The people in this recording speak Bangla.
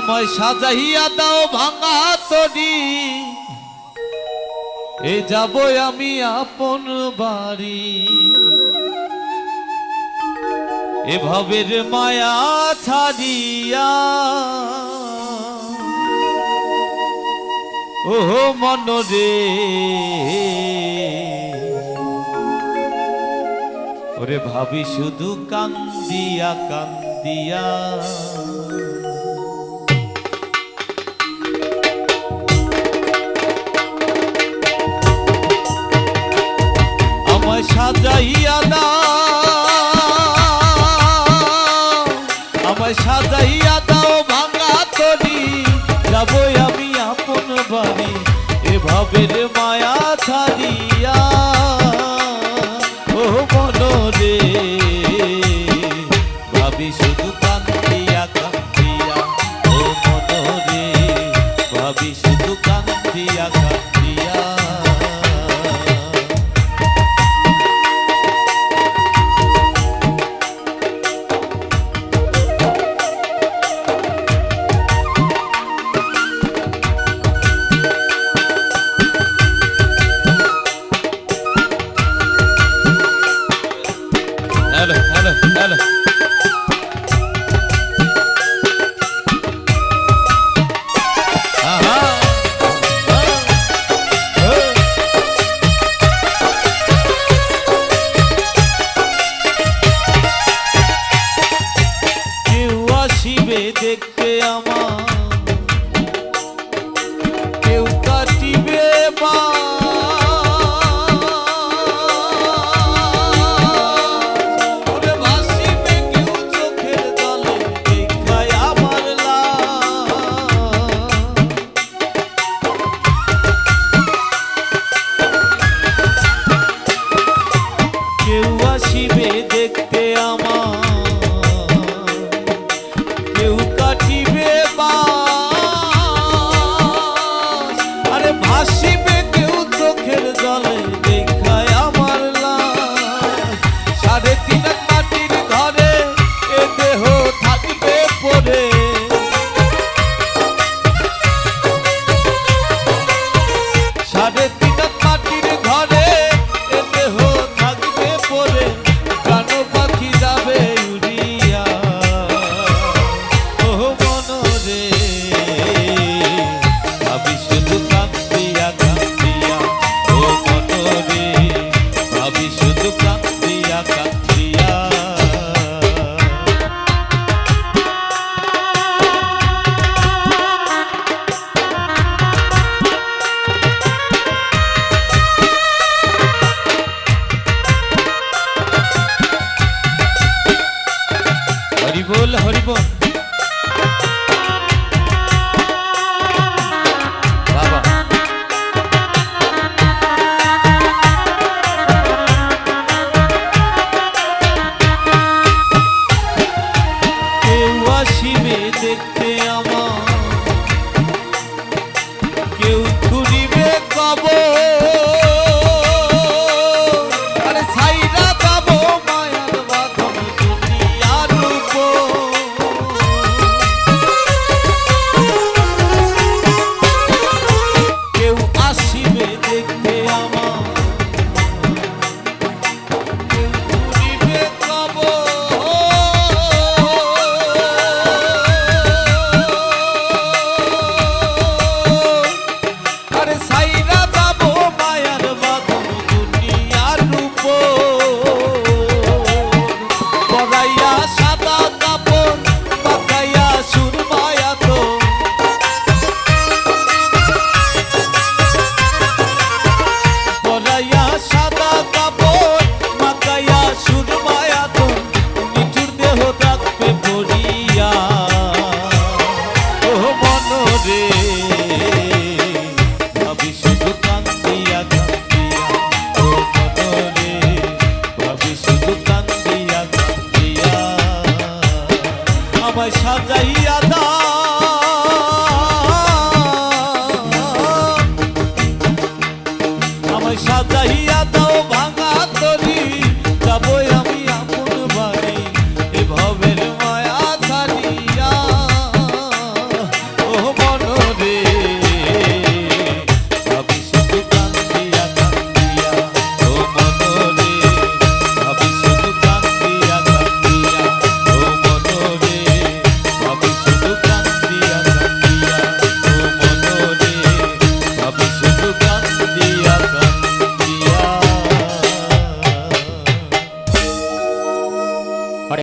ময় সাজাইয়া দাও ভাঙা তরি। এ যাব আমি আপন বাড়ি। এভাবের মায়া ছাড়িয়া। ওহো মনরে। ওরে ভাবি শুধু কান্দিয়া কান্দিয়া। আমায় সাজাইয়া দাও ভাঙা তরি। যাব আমি আপন বাড়ি। এভাবে রে মা ஹலோ ஹலோ ஹலோ পাবো।